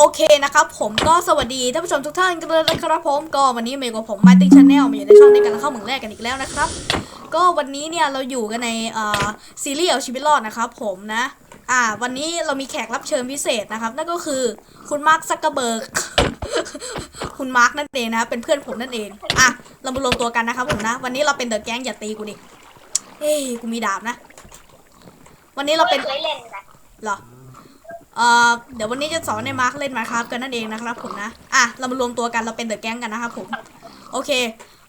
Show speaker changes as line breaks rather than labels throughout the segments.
โอเคนะครับผมก็สวัสดีท่านผู้ชมทุกท่านกันเลยนะครับผมก็วันนี้เมย์กับผมมาติ้งชาแนลมาอยู่ในช่องนี้กันแล้วเข้าเหมืองแรกกันอีกแล้วนะครับ ก็วันนี้เนี่ยเราอยู่กันในเอ่อซีรีส์เอาชีวิตรอดนะครับผมนะอ่าวันนี้เรามีแขกรับเชิญพิเศษนะครับ นั่นก็คือคุณมาร์คซักเกอร์เบิร์กคุณมาร์คนั่นเองนะครับเป็นเพื่อนผมนั่นเองอะเรามารวมตัวกันนะครับผมนะ วันนี้เราเป็นเดอะแก๊งอย่าตีกูดิเฮ้ยกูมีดาบนะ วันนี้เราเป็น
เคยเล่นนะ
เหรอ เอ่อเดี๋ยววันนี้จะสอนในมาร์คเล่นมาครับกันนั่นเองนะครับผมนะ อะ เรามารวมตัวกันเราเป็นเดอะแก๊งกันนะครับผม โอเค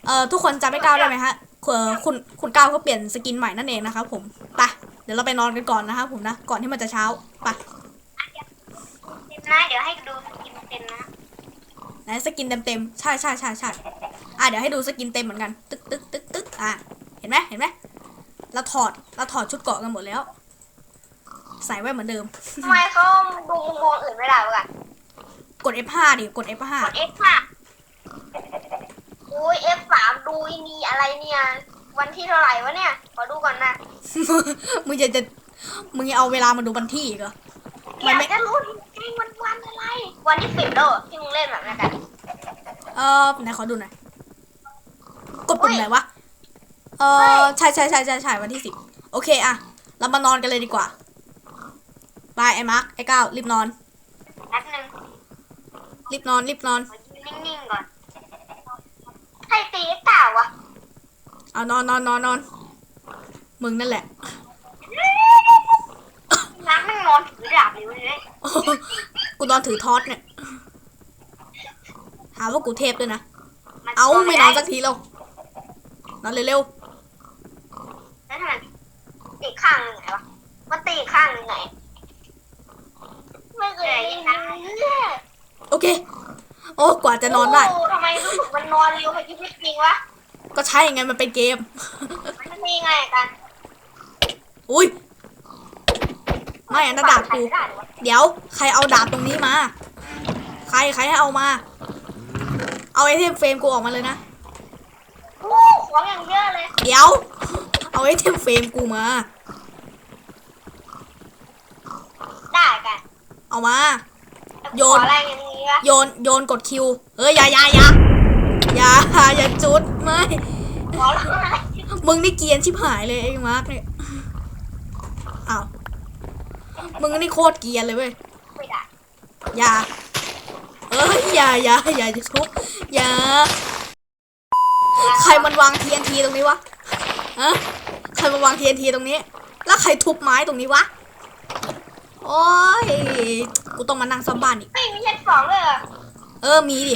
เอ่อทุกคนจำไม่ก้าวได้ไหมฮะคุณคุณก้าวเขาเปลี่ยนสกินใหม่นั่นเองนะครับผมไปเดี๋ยวเราไปนอนกันก่อนนะครับผมนะ ก่อนที่มันจะเช้าไป
เต็มนะเดี๋ยวให้ดูสกินเต็มนะ
ไหนสกินเต็มๆใช่ใช่ใช่ใช่อะเดี๋ยวให้ดูสกินเต็มเหมือนกัน ตึ๊กตึ๊กตึ๊กตึ๊กอะเห็นไหมเห็นไหมเราถอดเราถอดชุดเกราะกันหมดแล้ว ใส่ไว้เหมือนเดิม
ทำไมเขาดูมุมมองอื่นไม่ได้วะกัน
กด F5 ดิ กด F5
กด F ค่ะอุ้ย F สามดูอีนี่อะไรเนี่ย วันที่เท่าไหร่วะเนี่ยขอดูก่อนนะ
มึงจะจะมึงจะเอาเวลามาดูบันที่อีกเหรอ
อยากจะรู้จริงๆวันวันอะไร วันที่สิบแล้วเหรอที่มึงเล่นแบบนั้นกัน
เออไหนขอดูหน่อย กดปุ่ม
เฮ้ย
ไหนวะ เอ
เฮ้
อยใช่ใช่ใช่ใช่ใช่วันที่สิบโอเคอะเรามานอนกันเลยดีกว่า บายไอ้มาร์คไอ้ก้าวรีบนอน
นัดหนึ่ง
รีบนอนรีบนอน
ขอยืนนิ่งๆก่อน ใครตีไอ้เต่าวะ
เอานอนนอนนอนนอนมึงนั่นแหละ
น้ำแม่งนอนถือดาบอยู่เลย
กูนอนถือทอสเนี่ยหาว่ากูเทพด้วยนะ
มัน
เอา
ตัว
ไม่นอนสักทีแล้วนอนเร็ว
แล้วทำไมตีข้างหนึ่งไหนวะ มันตีข้างหนึ่งไหน ไม่เคยได้ยินนะ
ๆโอเค โอ้กว่าจะนอนได้
โทำไมรู้สึกมันนอนเร็วกว่าที่ไม่จริงวะ
ก็ใช่ไงมันเป็นเกม
มันมีไงกัน
อุ้ยไม่อันนั้นดาบกู
ไม่ได้วะ
เดี๋ยว ใครเอาดาบตรงนี้มา ใครใครให้เอามา เอาไอเทมเฟรมกูออกมาเลยนะ
โอ้ของอย่างเยอะเลย
เดี๋ยว เอาไอเทมเฟรมกูมา
ได้กัน
เอามา โย
ข
น
ออะไรอย่างนี้วะ
โยน โยนกดคิว เฮ้ยอย่าอย่าอย่าอย่าอย่าจุด ไม่
ขออะไร
มึงนี่เกรียนชิบหายเลยไอ้มาร์กเนี่ย อ้าว มึงนี่โคตรเกรียนเลยเว้ย
ไม่ได้
อย่า เอ้ยอย่าอย่าอย่าจะทุบอย่า ใครมันวาง TNT ตรงนี้วะฮะใครมาวาง TNT ตรงนี้ แล้วใครทุบไม้ตรงนี้วะ โอ้ย กูต้องมานั่งซ่อมบ้านอีก
ไม่มีเช็ดสองเลยเหรอ
เออ มีดิ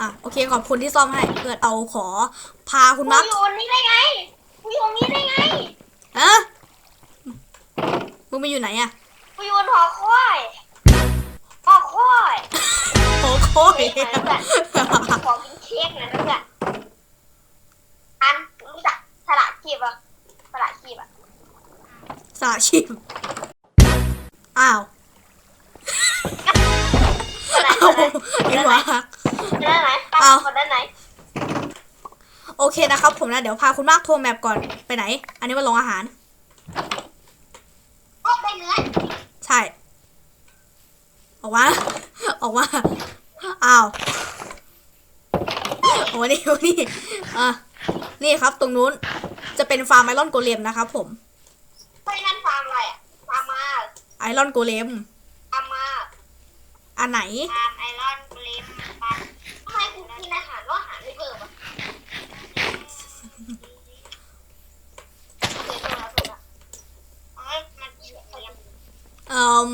อะ โอเค ขอบคุณที่ซ่อมให้ เกิดเอาขอพาคุณ
กู
มาร์ค
อยู่ตรงนี้ได้ไงกูอยู่ตรงนี้ได้ไง
อะมึงไปอยู่ไหนอะ
กูอยู่บนหอคอยหอคอย
โอ้โคตร
เฮ้ยมาแล้วกันของกินเค้กนะเพื่อนอันรู้จักสละคีบอะสละคีบอะ
สาชีพ อ้าว
คนไหน
เอา
คนไหน
ไอ้หวา
คนด้านไหนตั้
เอา
งคนด้านไหน
โอเคนะครับผมนะเดี๋ยวพาคุณมากทัวร์แมปก่อนไปไหน อันนี้มาลงอาหาร
โอ้ได้เนื้อ
ใช่ ออกมาออกมาอ้าวโอ้นี่โอ้นี่อะนี่ครับตรงนู้นจะเป็นฟาร์มไอรอนโกเลมนะครับผม
ไปนั่นฟาร์มอะไรอะฟาร์มมา
ไอ รอนโกเลม
ฟาร์มมา
อันไหน
ฟาร์มไอรอนเกรมฟาร์มทำไมกูกินอาหารว่าอาหารไม่เบิ่มอะโอเคถูกแล้วถูกแล้วเอาให้มันเฉยๆยัง
เอ่อ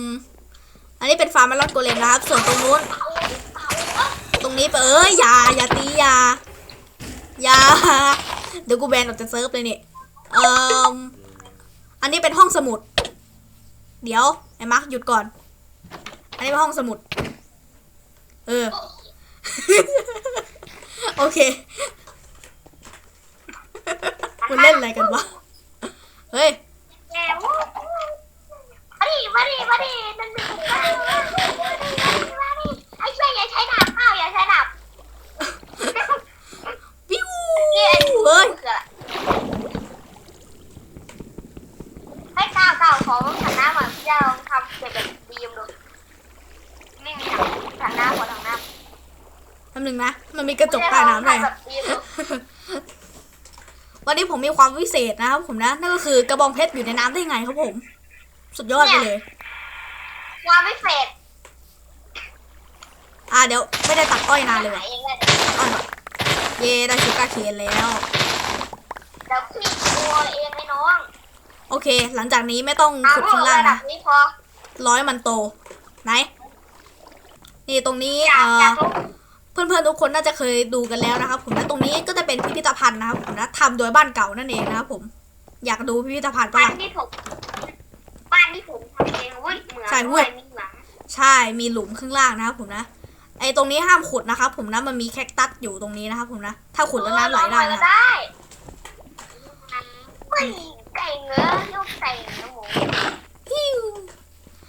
อันนี้เป็นฟาร์มไอรอนโกเลมนะครับ ส่วนตรงนู้น
เอาเอา
ตรงนี้ไปเอ้ยอย่าอย่าตีอย่าอย่าเดี๋ยวกูแบนออกจากเซิร์ฟเลยนี่เอ่ออันนี้เป็นห้องสมุด เดี๋ยว ไอ้มาร์คหยุดก่อน อันนี้เป็นห้องสมุด เออ โอเคมันเล่นอะไรกันวะ เฮ้ย
แกวู้มาดิมาดิมาดินั่นนี่มาดิมาดิมาดิมาดิไอ้เชี่ยอย่าใช้ดาบเปล่าอย่าใช้ดาบ
วิว
นี่ไอ้
เฮ้ย
คืออะไร ล่าของถังน้ำมือนที่ยรทำเก็บแบบบีมดูไม่มีถั
น้ำขอถังน้ำทำหนึ่งนะ มันมีกระจกใต้น้ำ
เลย
วันนี้ผมมีความวิเศษนะครับผมนะ นั่นก็คือกระบองเพชรอยู่ในน้ำได้ไงครับผม สุดยอดไปเลย
ความวิเศษ
อ่าเดี๋ยวไม่ได้ตัดอ้อยนานเลย
เย่
ได้ชิคก้าเคนแล้ว
เดี๋ยวพี่ตัวเอง
เค หลังจากนี้ไม่ต้อง
เอา
ขุด
พว
ข้ากงล่าง
ระดั
นะ
บนี้พอ
ร้อยมันโต ไหน นี่ตรงนี้
อยาก
เอ่
อยา
อก
รู้
เพื่อนๆทุกคนน่าจะเคยดูกันแล้วนะครับผมนะตรงนี้ก็จะเป็นพิพิธภัณฑ์นะครับผมนะทำโดยบ้านเก่านั่นเองนะครับผม อยากดูพิพิธภัณฑ์ปะ
บ้าน
ล่ะ
ที่ผมบ้านที่ผมทำเองเว้ยเหมือน
ใช่เว้
ด้วยยมีหลัง
ใช่มีหลุมข้างล่างนะครับผมนะไอ้ตรงนี้ห้ามขุดนะครับผมนะมันมีแคคตัสอยู่ตรงนี้นะครับผมนะถ้าขุดแล้วน้ำไหลได้
เออ
นะ
ก็ได้ เฮ้ยไก่เนื้อลูกไก่เนื้อหมู
ฮิว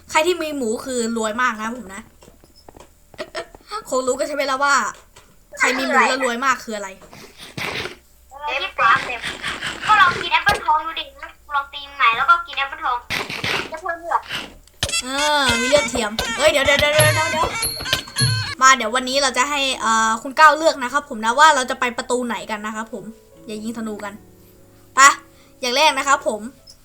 ใครที่มีหมูคือรวยมากนะครับผมนะ คงรู้กันใช่ไหมล่ะว่า ใครมีหมูแล้วรวยมากคืออะไร
เต็มปากเต็มก็ลองกินแอปเปิลทองดูดิลองตีใหม่แล้วก็กินแอปเปิลทองจะเพิ่มเลือด
เออมีเลือดเทียมเฮ้ยเดี๋ยวเดี๋ยวเดี๋ยวเดี๋ยวเดี๋ยวมาเดี๋ยววันนี้เราจะให้เอ่อคุณก้าวเลือกนะครับ ผมนะว่าเราจะไปประตูไหนกันนะครับผมอย่ายิงธนูกันไปะ อย่างแรกนะครับผม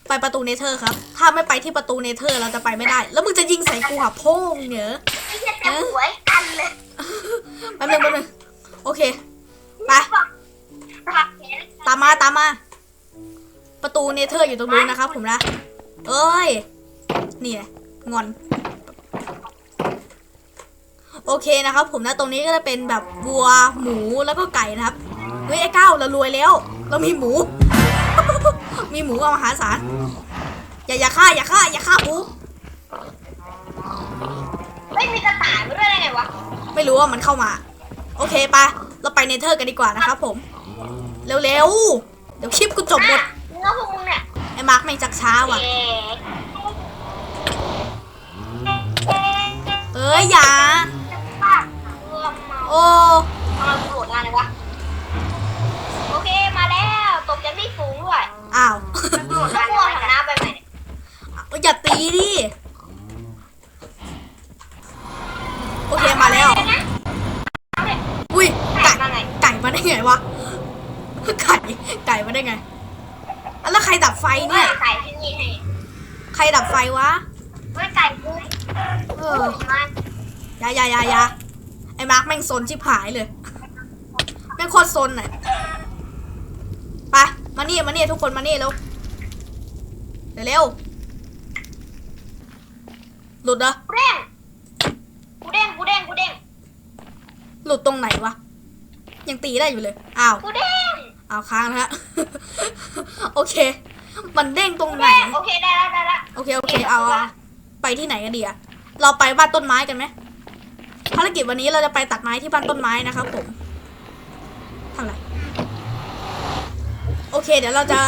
ไปประตูเนเธอร์ครับ ถ้าไม่ไปที่ประตูเนเธอร์เราจะไปไม่ได้ แล้วมึงจะยิงใส่กูหับโพ่งเหรอ
ไม่ใช่เต็มหัวไอ้กันเลย
แป๊บนึงแป๊บนึงโอเค ไป
ปักแขน
ตามมาตามมา ประตูเนเธอร์อยู่ตรงนู้นนะครับผมนะ เอ้ย นี่แหละงอน โอเคนะครับผมนะตรงนี้ก็จะเป็นแบบวัวหมูแล้วก็ไก่นะครับ เฮ้ยไอ้ก้าวเรารวยแล้ว เรามีหมู มีหมูเอามหาศาลอย่าอย่าฆ่าอย่าฆ่าอย่าฆ่าหมู
ไม่มีกระต่ายมาด้วยได้ไงวะ
ไม่รู้ว่ามันเข้ามา โอเคไปะเราไปเนเธอร์กันดีกว่านะครับผม เร็วๆ เดี๋ยวคลิปกูจบหมด
อะเนื้อพวกมึงเนี่ย
ไอ้มาร์คแม่งจักช้าว่ะ
เอ๊ะ
เอ้ยอย่า
ปากเอื้อมมา
โอ้
ทำไมกูโหลดงานเลยวะ โอเคมาแล้วตกจากที่สูงด้วย
อ้าว
โหลดงานพวกถังน้ำไปใหม่เนี่ย
อย่าตีดิ โอเคมาแล้ว อุ้ย
ไก่
ไก่
มาไง
ไก่มาได้ไงวะ ไก่ไก่มาได้ไงอะแล้วใครดับไฟ
เนี่
เนี่ยย
ไก่ที่นี่ให้
ใครดับไฟวะ
เฮ้ยไก่กู
เอ
เอ
อ
อมา
อยาอยาอยาอยาไอ้มาร์คแม่งซนชิบหายเลย แม่งโคตรซนน่ะไป มานี่มานี่ทุกคนมานี่เร็วเร็วๆหลุดเหรอ
กูเด้งกูเด้งกูเด้งกูเด้ง
หลุดตรงไหนวะยังตีได้อยู่เลยอ้าว
กูเด้ง
อ้าวค้างนะฮะโอเค มันเด้งตรง
กู
ไหน
เด้งโอเคได้แล้วได้แล้ว
โอเคโอเคเอาเอาไปที่ไหนกันดีอะเราไปบ้านต้นไม้กันไหมภารกิจวันนี้เราจะไปตัดไม้ที่บ้านต้นไม้นะครับผมทำไร โอเค เดี๋ยวเราจะ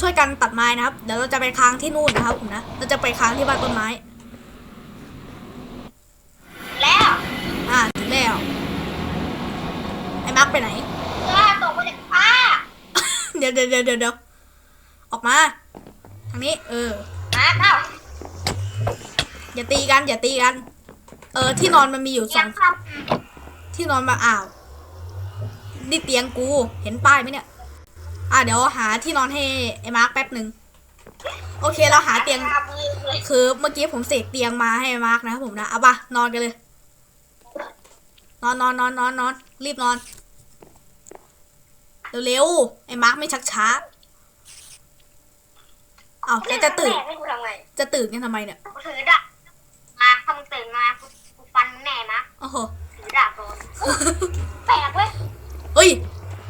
ช่วยกันตัดไม้นะครับ เดี๋ยวเราจะไปค้างที่นู่นนะครับผมนะ เราจะไปค้างที่บ้านต้นไม้
แล้ว
อ่าถึงแล้ว ไอ้มาร์คไปไหน
เสื้อตกมาจากฟ้า
เดี๋ยวเดี๋ยวเดี๋ยวเดี๋ยวออกมา ทางนี้ เออ
มาเอ้า
อย่าตีกัน อย่าตีกัน เออ ที่นอนมันมีอยู่ส
ยั
อง
งท
ที่นอนมาอ้าว นี่เตียงกู เห็นป้ายไหมเนี่ย อะเดี๋ยวหาที่นอนให้ไอ้มาร์คแป๊บหนึ่งโอเคเราหาำเตียง
ทำมือเลย
คือเมื่อกี้ผมเสกเตียงมาให้มาร์คนะครับผมนะเอาปะนอนกันเลย นอนนอนนอนนอนนอนรีบนอนเร็วๆไอ้มาร์คไม่ชักช้าเอาแล้วจะตื่น
แม่ให้กูทำไง
จะตื่นกันทำไมเนี่ย
กูถือดาบมาถ้ามึงตื่นมากูกูฟันมึงแน่นะ
โอ้โห
ถือดาบโดนแปลกเว้ย
เฮ้ย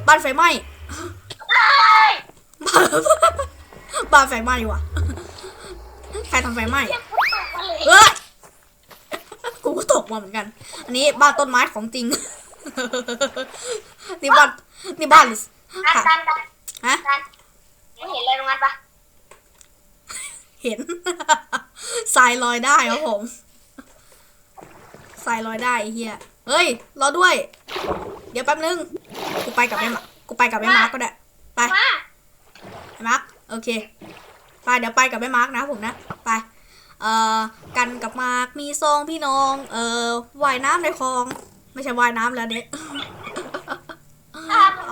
บ้านไฟไหม้
เอ้ย
บ้านบ้านไฟไหม้ว่ะ ใครทำไฟไหม้
เชี่ยกูตกมาเลย
เอ้ยกูก็ตกมาเหมือนกัน อันนี้บ้านต้นไม้ของจริง นี่บ้าน นี่บ้านหรือ
ดันดันดัน
ฮะ
ดันเห็นอะไรตรงนั้นปะ
เห็นทรายลอยได้ครับผมทรายลอยได้ไอ้เฮียเฮ้ย รอด้วย เดี๋ยวแป๊บนึง กูไปกับไอ้มากูไปกับไอ้มาร์กก็ได้ไป
มา
ไอ้มาร์กโอเค ไปเดี๋ยวไปกับไอ้มาร์กนะผมนะ ไป เอ่อ กันกับมาร์กมีซองพี่น้อง เอ่อว่ายน้ำในคลอง ไม่ใช่ว่ายน้ำแล้วเด็ก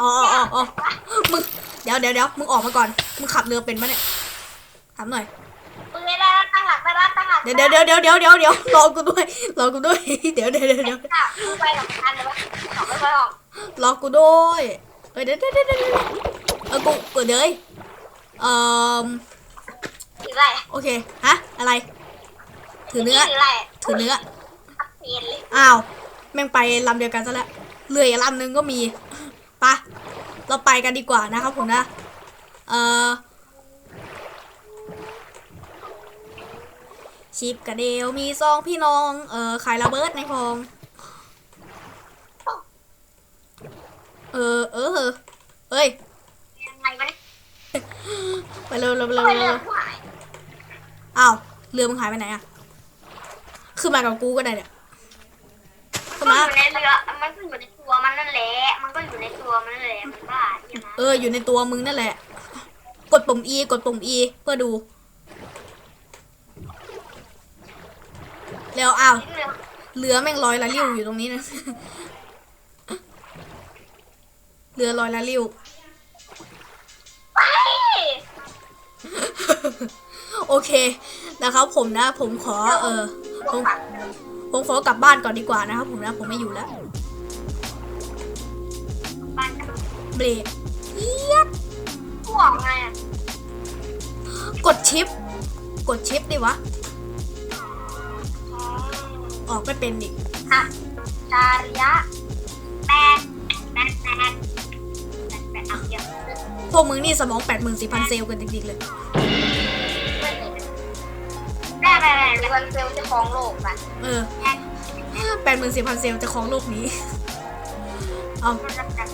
อ๋ออ๋ออ๋อมึง เดี๋ยวเดี๋ยวเดี๋ยวมึงออกมาก่อน มึงขับเรือเป็นปะเนี่ย ถามหน่อย
ปืนได้แล้วตั้งหลักได้แล้วตั้งหลัก
เดี๋ยวเดี๋ยวเดี๋ยวเดี๋ยวเดี๋ยวเดี๋ยวเดี๋ยวรอกูด้วย รอกูด้วย เดี๋ยวเดี๋ยวเดี๋ยวเดี๋ยว
ค่ะมึงไปกับคันเลยวะสองไม่ค่อยออก
รอกูด้วยเอ้ยเดี๋ยวเดี๋ยวเดี๋ยว เดี๋ยวเออกูเปิดเลยเอ่อ
ถืออะไร
โอเคฮะอะไร ถือเนื้อ
ถืออะไร
ถือเนื้อ
เปลี่ยนเลย
อ้าวแม่งไปลำเดียวกันซะแล้วเรืออีกลำหนึงก็มีไปะเราไปกันดีกว่านะครับผมนะเอ่อชิปกับเดลมีซองพี่น้องเอ่อขายระเบิดในคลองเออเออเอ้ย
ยังไงวะเนี่ย
ไปเร็วเร็วเร็ว
ไป
เร็
เรื่
ว
องผู้หาย
อ้าวเรือมึงหายไปไหนอะขึ้นมากับกูก็ได้เนี่ยขึ้น
มัน
มา
อยู่ในเรือ มันก็อยู่ในตัวมันนั่นแหละ มันก็อยู่ในตัวมันนั่นแหละมันบ้าใช่ไหม
เออ อยู่ในตัวมึงนั่นแหละ กดปุ่ม E กดปุ่ม E เพื่อดู แล้วอ้าว
เรือ
เรือแม่งลอยละลิ้วอยู่ตรงนี้นะ เรือลอยละลิ้ว โอเคนะครับ ผมนะ ผมขอเออผมผมขอกลับบ้านก่อนดีกว่านะครับ ผมนะผมไม่อยู่แล้ว
บ้านกัน
เบรกเอี๊ยด
ผู้ออกไงอะ
กดชิป กดชิปดิวะ ออกไม่เป็นอีก
ค่ะจาริยะแปดแปดแปดแปดแปดเอาเดียว
พวกมึงนี่สมอง8 4 0 0 0เซลล์กันจริงๆเลย
แม่แม่แม่แม่วันเซลจะครองโลกป่ะ
เออแปดหมื่นสี่พันเซลล์จะครองโลกนี้เอา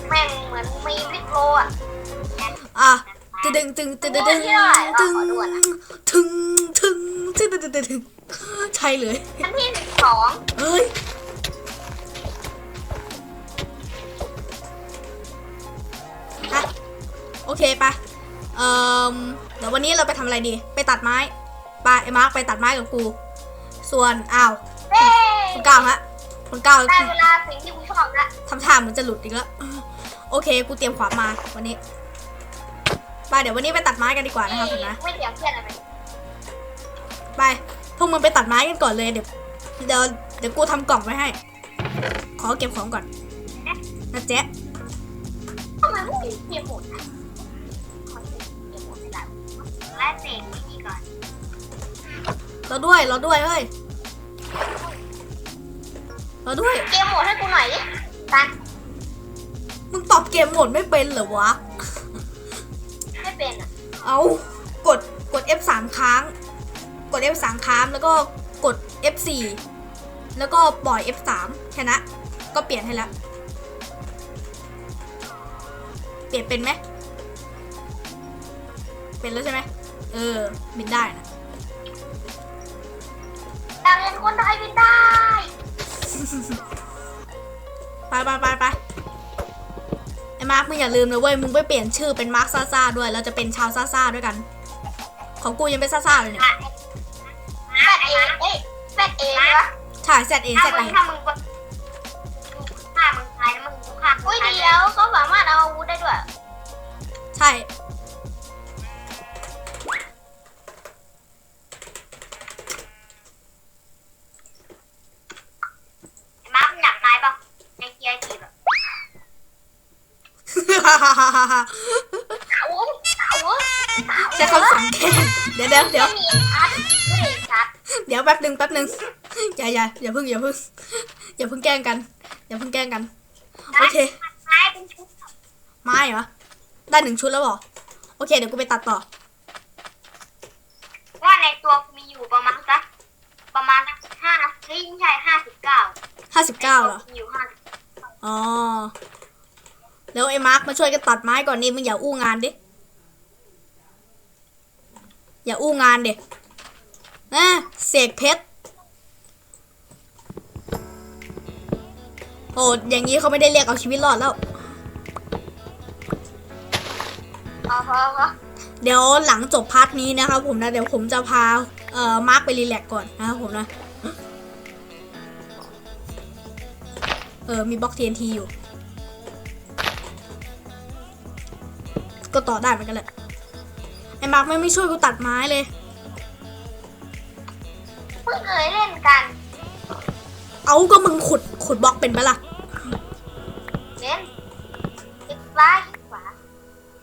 แม่งเหมือนมีวิกโลอะ
อะตึงตึงตึงตึงตึงตึงตึงถึงถึงตึงตึงตึงตึงตึงใช่เลย
ชั้นที่สิบสอง
เฮ้ยอะโอเคปะเอ่อเดี๋ยววันนี้เราไปทำอะไรดี ไปตัดไม้ ไปไอ้มาร์คไปตัดไม้กับกู ส่วนอ้าว
เฮ้
คนเก้าฮะคนเก้า
ได้เวลาสิ่งที่กูชอบละ
ทำท่าเหมือนจะหลุดอีกแล้วโอเค กูเตรียมขวานมาวันนี้ไปเดี๋ยววันนี้ไปตัดไม้กันดีกว่านะครับผมนะ
ไม่เถียงเพื่อนอะไร
ไปพวกมึงไปตัดไม้กันก่อนเลยเดี๋ยวเดี๋ยวเดี๋ยวกูทำกล่องไว้ให้ ขอเก็บของก่อนนะเจ๊ะ
ทำไมไม่มีเกมหมด เรา
ด้วยเราด้วยเฮ้ยเราด้วย
เกมหมดให้กูหน่อยดิตัน
มึงตอบเกมโหมดไม่เป็นเหรอวะ
ไม่เป็นอะ
เอากดกด F สามครั้ง กด F สามครั้งแล้วก็กด F สี่แล้วก็ปล่อย F สามแค่นั้นก็เปลี่ยนให้แล้วเปลี่ยนเป็นไหมเป็นแล้วใช่ไหมเออบินได้นะ
ไป
ไปไปไปไอ้มาร์คมึงอย่าลืมนะเว้ย มึงไปเปลี่ยนชื่อเป็นมาร์คซ่าซ่าด้วย เราจะเป็นชาวซ่าซ่าด้วยกัน ของกูยังเป็นซ่าซ่าเลยเนี่ย
แฟดเอเอ้ยแฟดเอเลยวะ
ใช่ Z A
ถ้า
Z
มึ
A
งถ้ามึงฆ่ามึงตายแล้วมึงกูฆ่าอุ้ยดีแล้วเขาสามารถเอาอาวุธได้ด้วย
ใช่
เดี๋
ยวเดี๋ยวเดี๋ยว
ไม่มีชัดไม่มีชัด
เดี๋ยวแป๊บหนึ่งแป๊บหนึ่งอย่าอย่าอย่าเพิ่งอย่าเพิ่งอย่าเพิ่งแกล้งกัน อย่าเพิ่งแกล้งกัน โอเค
ไม้เป็นชุด
ไม้เหรอ ได้หนึ่งชุดแล้วเหรอ โอเค เดี๋ยวกูไปตัดต่อ
ว่าในตัวมีอยู่ประมาณสักประมาณห้าเฮ้ยไม่ใช่ห้าสิบเก้า
ห้าสิบเก้าเหรอ
มีอยู่ห้า
อ๋อ แล้วไอ้มาร์คมาช่วยกันตัดไม้ก่อนนี่มึงอย่าอู้งานดิ อย่าอู้งานเด็นะเสกเพชรโอ้อย่างนี้เขาไม่ได้เรียกเอาชีวิตรอดแล้ว
อ๋อฮะฮะ
เดี๋ยวหลังจบพาร์ทนี้นะครับผมนะเดี๋ยวผมจะพาเอ่อมาร์คไปรีแลกซ์ก่อนนะครับผมนะเออมีบล็อก TNT อยู่ ก็ต่อได้เหมือนกันแหละไอ้ มาร์คไม่ไม่ช่วยกูตัดไม้เลย
เพิ่งเคยเล่นกัน
เอาก็มึงขุดขุดบล็อกเป็นปะล่ะ
เล่นคลิกซ้ายคลิกขวา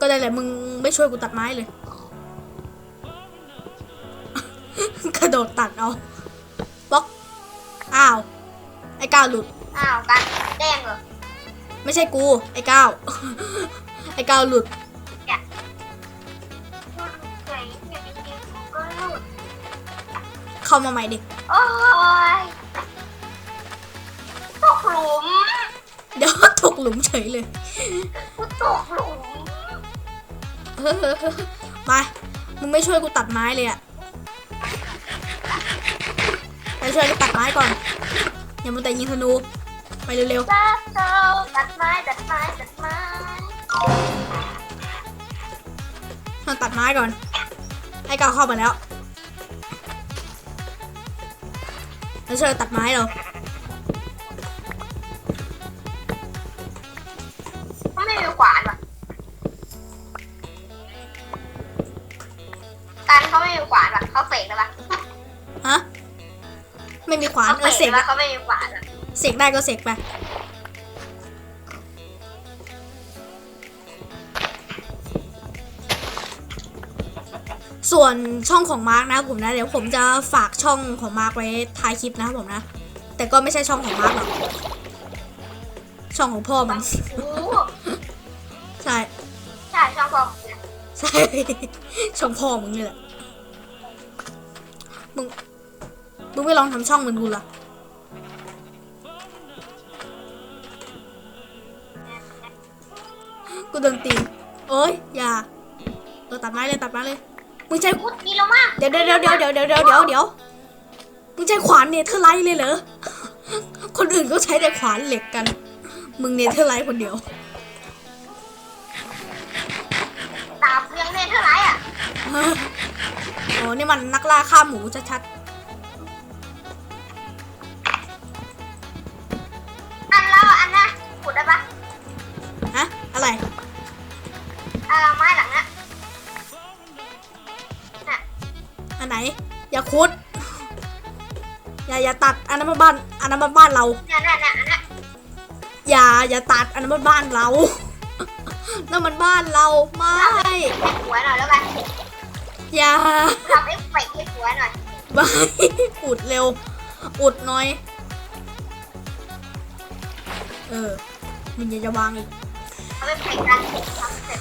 ก็ได้แหละมึงไม่ช่วยกูตัดไม้เลย กระโดดตัดเอาบล็อก อ้าว ไอ้ก้าวหลุด
อ้าวกันแดงเหรอ
ไม่ใช่กู ไอ้ก้าว ไอ้ก้าวหลุด
เข้า
มาใหม่ดิ
โอ้ยตกหลุม
เดี๋ยวตกหลุมเฉยเลย
กูตกหลุม
ไป มึงไม่ช่วยกูตัดไม้เลยอะไปช่วยกูตัดไม้ก่อน อย่ามัวแต่ยิงธนู ไปเร็ว
ตัดเตาตัดไม้ตัดไม้ตัดไม้
ๆมาตัดไม้ก่อน ไอ้ก้าวเข้ามาแล้ว แล้วช่วยตัดไม้เรา
เขาไม่มีขวานว่ะกันเขาไม่มีขวานว่ะเขาเสกได้ปะ
ฮะ ไม่มีขวาน
เขา
เออ
เส
เส
ก
ก
ได้ปะเขาไม่มีขวานว่ะ
เสกได้ก็เสกไป ส่วนช่องของมาร์กนะครับผมนะ เดี๋ยวผมจะฝากช่องของมาร์กไว้ท้ายคลิปนะครับผมนะ แต่ก็ไม่ใช่ช่องของมาร์กหรอกช่องของพ่อมัน
โอ้โห
ใช่
ใช่ช่องฟองเนี่ย
ใช่ช่องพ่อมึงนี่แหละมึงมึงไม่ลองทำช่องเหมือนกูล่ะกูโดนตี ใช้
พูดดีแล้วมาก
เดี๋ยวเดี๋ยวเดี๋ยวเดี๋ยวเดี๋ยวเดี๋ยวเดี๋ยวเดี๋ยวมึงใช้ขวานเนเธอร์ไลท์เลยเหรอ คนอื่นก็ใช้แต่ขวานเหล็กกัน มึงเนเธอร์ไลท์คนเดียว
ดาบยังเล่นเท่าไหร่อะ
โอ้นี่มันนักล่าฆ่าหมูชัด
อั
อย่าคุด อย่าอย่าตัดอันนั้นมันบ้านอันนั้นมันบ้านเรา
เนี่ยน่ะน่ะอันน่ะ
อย่าอย่าตัดอันนั้นมันบ้านเรานั่นมันบ้านเราไม่
ให้หัวหน่อยแล้วกัน
อย่า
ทำให้เฟกให้หัวหน่อย
ไม่อุดเร็ว อุดหน่อย เออมันยังจะวางอีก
ทำให้เฟกกันทำเสร็จ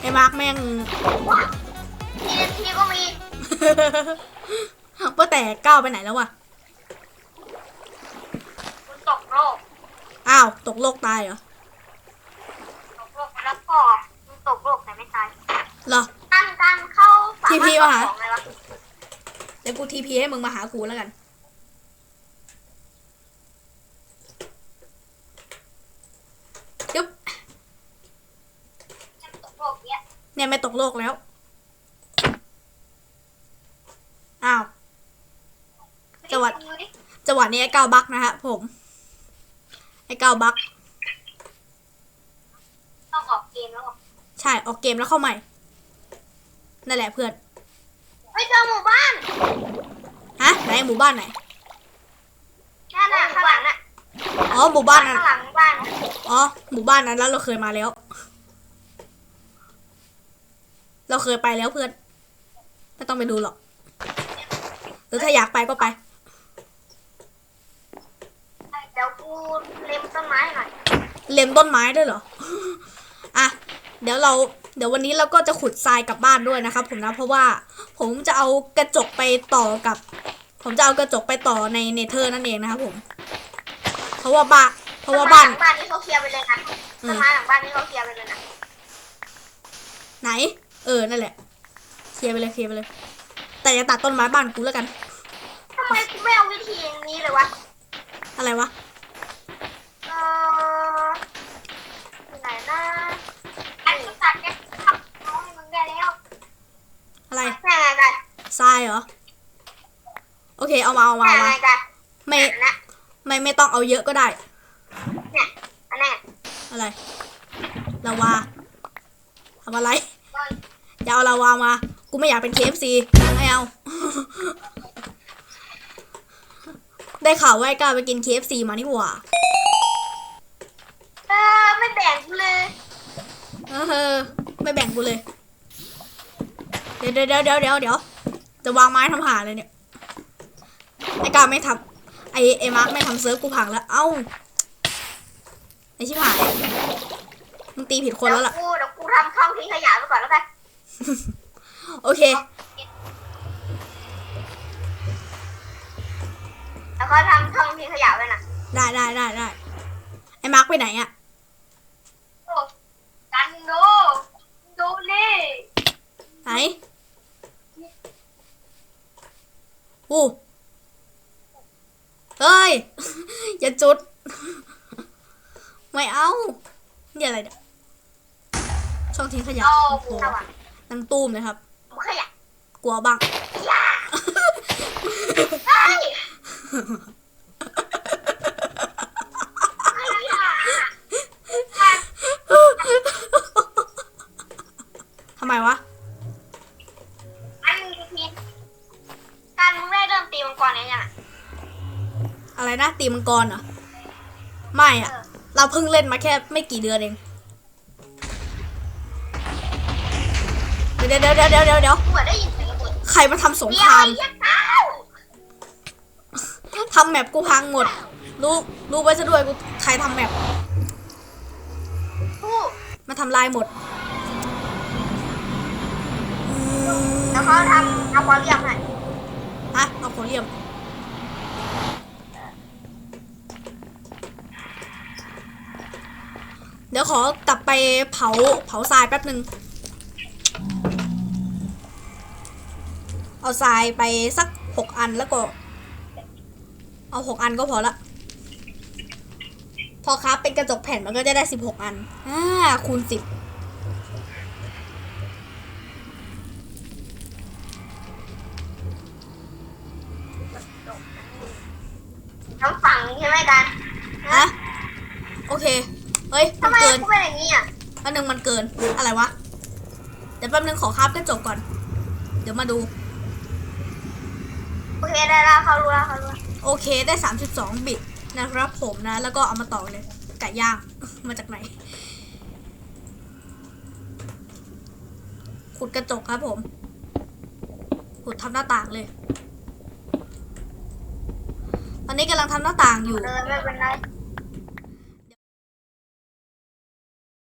ไอ้มาร์กแม่ง
ว้าวทีนทีก็มี
ว่าแต่ก้าวไปไหนแล้ววะ
คุณตกโลก
อ้าวตกโลกตายเหรอ
ตกโลกแล้วก็คุณตกโลกแต่ไม่ตาย
เหรอ
การการเข้าสามารถ
ทีพีวะฮะ
ของอะไรวะ
เดี๋ยวกูทีพีให้มึงมาหากูแล้วกันยุบ
ตกโลกเนี้ย
เนี่ยไม่ตกโลกแล้ว อ้าวจังหวัด
ดูดิ
จังหวะนี้ไอ้ก้าวบักนะฮะผม ไอ้ก้าวบัก
ต้องออกเกมแล้วอะ
ใช่ออกเกมแล้วเข้าใหม่นั่นแหละเพื่อน
เฮ้ยเจอหมู่บ้าน
ฮะไหนหมู่บ้านไหน
นั่นน่ะข้างหลังน่ะ
อ๋อหมู่บ้านนั้น
ข้างหลังหมู่บ้านน่ะ
อ๋อหมู่บ้านนั้นแล้วเราเคยมาแล้ว เราเคยไปแล้วเพื่อนไม่ต้องไปดูหรอกห รือถ้าอยากไปก็ไป
เดี๋ยวกูเล็มต้นไม้หน่อย
เล็มต้นไม้ด้วยเหรอ อะ เดี๋ยวเรา เดี๋ยววันนี้เราก็จะขุดทรายกลับบ้านด้วยนะครับผมนะ เพราะว่าผมจะเอากระจกไปต่อกับ ผมจะเอากระจกไปต่อในเนเธอร์นั่นเองนะครับผม เพราะว่าบ้าน เพราะว่าบ้าน
ต้นไม้หลังบ้านนี้เขาเคลียร์ไปเลยนะ
อื
ต้น
ม
ไม้หลังบ้านนี้เขาเคลียร์ไปเลยนะ
ไหน เออ นั่นแหละ เคลียร์ไปเลย เคลียร์ไปเลย แต่อย่าตัดต้นไม้บ้านกูแล้วกัน
ทำไมกูไม่เอาวิธีนี้เลยวะ
อะไรวะ
เอออยู่ไหนนะอันนี้ตัดเนี่ยขับน้องให้มึงได้แล้ว
อะไร
แม่ไงกัน
ทรายเหรอ โอเค เอามาเอามา
แม่
เอา
ไง
มา
กัน
ไม่
อันนั้น
ไม่ไม่ต้องเอาเยอะก็ได้
เนี่ยอันนั้น
อะไรลาวาทำอะไร อย่าเอาลาวามา กูไม่อยากเป็น KFC ไม่เอา ได้ข่าวว่าไอ้กล้าไปกิน KFC มานี่หว่า
เออไม่แบ่งกูเลย
เออ ไม่แบ่งกูเลย เดี๋ยวเดี๋ยวเดี๋ยวเดี๋ยวเดี๋ยวจะวางไม้ทำหาเลยเนี่ย ไอ้กล้าไม่ทำไอ้ไอ้มาร์คไม่ทำเซิร์ฟกูพังแล้ว เอ้า ไอ้ชิบหายมึงตีผิดคนแล้วล่ะ
เดี๋ยวกูเดี๋ยวกูทำช่องทิ้งขยะไปก่อนแล้วกัน
โอเค
แล้วก็ทำช่องทิ้งขยะไว้นะ
ได้ได้ได้ได้ไอ้มาร์คไปไหนอะ
โอ้กันโดดูนี่
ไหนอู้เฮ้ย อย่าจุด ไม่เอานี่อะไรเนี่ยช่องทิ้งขยะ
เอา
โอ้โห
สว่าง
นังตู้มเลยครับ
ขยะ
กลัวบ้าง
ขยะเฮ้ยขยะ
ทำไมวะ
อันนี้ทีการมึงได้เริ่มตีมังกรเนี่ยยังอะ
อะไรนะตีมังกรเหรอ ไม่อะเราเพิ่งเล่นมาแค่ไม่กี่เดือนเอง เดี๋ยวเดี๋ยวเดี๋ยวเดี๋ยวเดี๋ยวเดี๋ยว
เหมือนได้ยินเสียงระเบิด
ใครมาทำสง
เดี๋
ค
ยว
ราม
ไอ้ยักษ์เต้า
ทำแมปกูพังหมด รู้รู้ไว้ซะด้วยกูใครทำแมป
ผู้
มาทำลายหมด
แล้วเขาทำเอาความเรียมให้
ฮะเอาโคเรียมเดี๋ยวขอกลับไปเผาเผาทรายแป๊บหนึ่งเอาทรายไปสักหกอันแล้วก็ เอาหกอันก็พอละ พอครับเป็นกระจกแผ่นมันก็จะได้สิบหกอันอ่าคูณสิบ
ทั้งฝั่งใช่ไหมกัน
ฮะโอเค เฮ้ยมั
ทำ
น
ไม
เกิน
กูเป็นอย่างนี้อะ
แป๊บนึงมันเกิน อะไรวะ เดี๋ยวแป๊บนึงขอคาบกระจกก่อน เดี๋ยวมาดู
โอเคได้แล้วเขารู้แล้วเขารู้แล้ว
โอเคได้ 32 บิตนะครับผมนะ แล้วก็เอามาต่อเลยไก่ย่าง มาจากไหน ขุดกระจกครับผม ขุดทำหน้าต่างเลย ตอนนี้กำลังทำหน้าต่างอยู่
เดินไม่เป็นไร